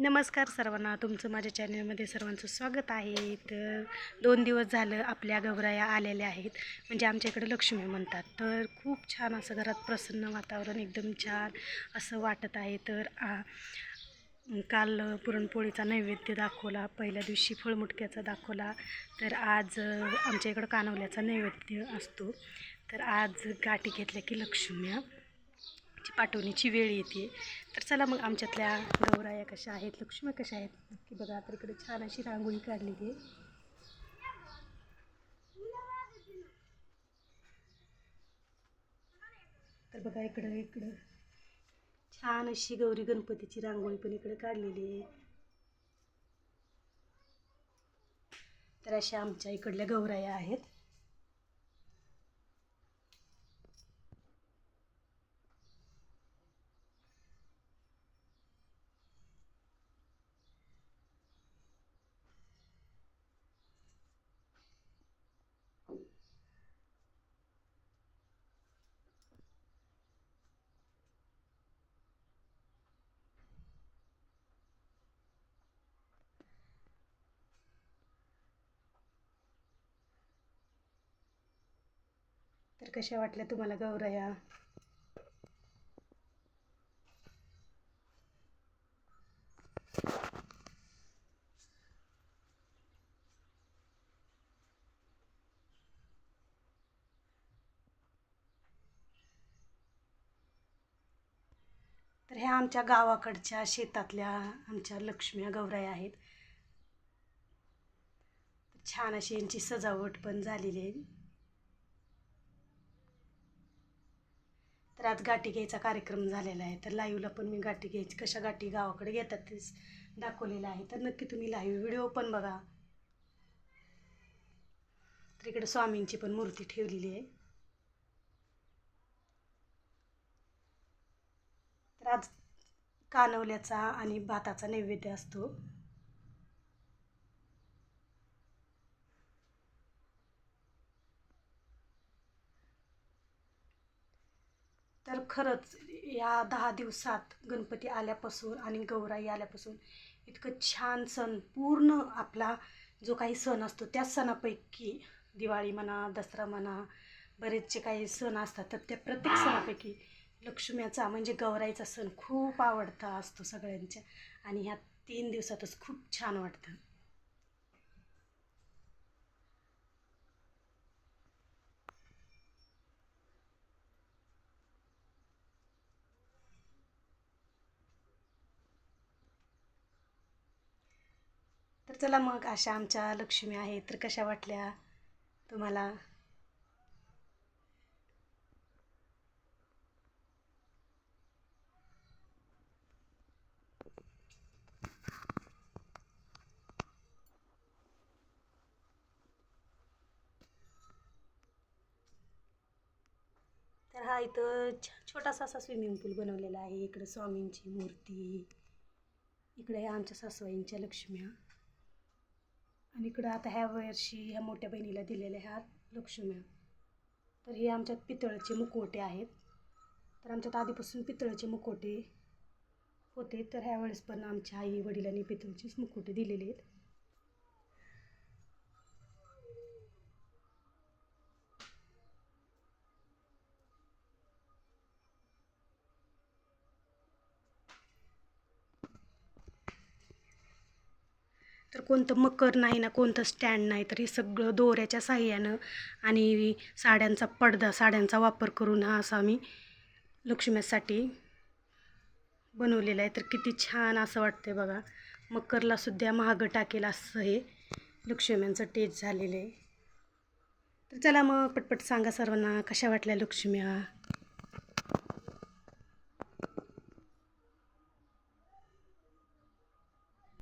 नमस्कार सर्वांना तुमचं माझ्या चॅनलमध्ये सर्वांचं स्वागत आहे. तर दोन दिवस झालं आपल्या गौराया आलेल्या आहेत. म्हणजे आमच्या इकडे लक्ष्मी म्हणतात. तर खूप छान असं घरात प्रसन्न वातावरण एकदम छान असं वाटत आहे. तर आ, काल पुरणपोळीचा नैवेद्य दाखवला पहिल्या दिवशी फळमुटक्याचा दाखवला. तर आज आमच्या इकडं कानवल्याचा नैवेद्य असतो. तर आज गाठी घेतल्या की लक्ष्म्या. ची पाठवणीची वेळ येते. तर चला मग आमच्यातल्या गौराया कशा आहेत लक्ष्मी कशा आहेत? की बघा तर इकडे छान अशी रांगोळी काढलेली आहे. तर बघा इकडं इकडं. छान अशी गौरी गणपतीची रांगोळी पण इकडे काढलेली आहे. तर अशा आमच्या इकडल्या गौराया आहेत. कशा वाटल्या तुम्हाला गौरया? तर ह्या आमच्या गावाकडच्या शेतातल्या आमच्या लक्ष्म्या गौराया आहेत. छान अशी यांची सजावट पण झालेली आहे. तर आज गाठी घ्यायचा कार्यक्रम झालेला आहे. तर लाईव्हला पण मी गाठी घ्यायची. कशा गाठी गावाकडे घेतात तेच दाखवलेलं आहे. तर नक्की तुम्ही लाईव्ह व्हिडिओ पण बघा. तर इकडे स्वामींची पण मूर्ती ठेवलेली आहे. तर आज कानवल्याचा आणि भाताचा नैवेद्य असतो. तर खरंच या दहा दिवसात गणपती आल्यापासून आणि गौराई आल्यापासून इतकं छान सण पूर्ण आपला जो काही सण असतो त्या सणापैकी दिवाळी म्हणा दसरा म्हणा बरेचसे काही सण असतात तर त्या प्रत्येक सणापैकी लक्ष्म्याचा म्हणजे गौराईचा सण खूप आवडता असतो सगळ्यांच्या. आणि ह्या तीन दिवसातच खूप छान वाटतं. चला मग अशा आमच्या लक्ष्मी आहेत. तर कशा वाटल्या तुम्हाला? तर हा इथं छोटासा असा स्विमिंग पूल बनवलेला आहे. इकडे स्वामींची मूर्ती इकडे आमच्या सासवाईंच्या लक्ष्म्या. आणि इकडं आता ह्या वर्षी ह्या मोठ्या बहिणीला दिलेल्या ह्या लक्ष्म्या तर हे आमच्यात पितळचे मुखवटे आहेत. तर आमच्यात आधीपासून पितळचे मुखवटे होते. तर ह्यावेळेस पण आमच्या आई वडिलांनी पितळचेच मुखवटे दिलेले आहेत. तर कोणतं मकर नाही ना कोणतं स्टँड नाही तर हे सगळं दोऱ्याच्या साह्यानं आणि साड्यांचा पडदा साड्यांचा वापर करून हा असा आम्ही लक्ष्म्यासाठी बनवलेला आहे. तर किती छान असं वाटतंय बघा. मकरला सुद्धा महाग टाकेल असं हे लक्ष्म्यांचं टेस्ट झालेलं आहे. तर चला मग पटपट सांगा सर्वांना कशा वाटल्या लक्ष्म्या?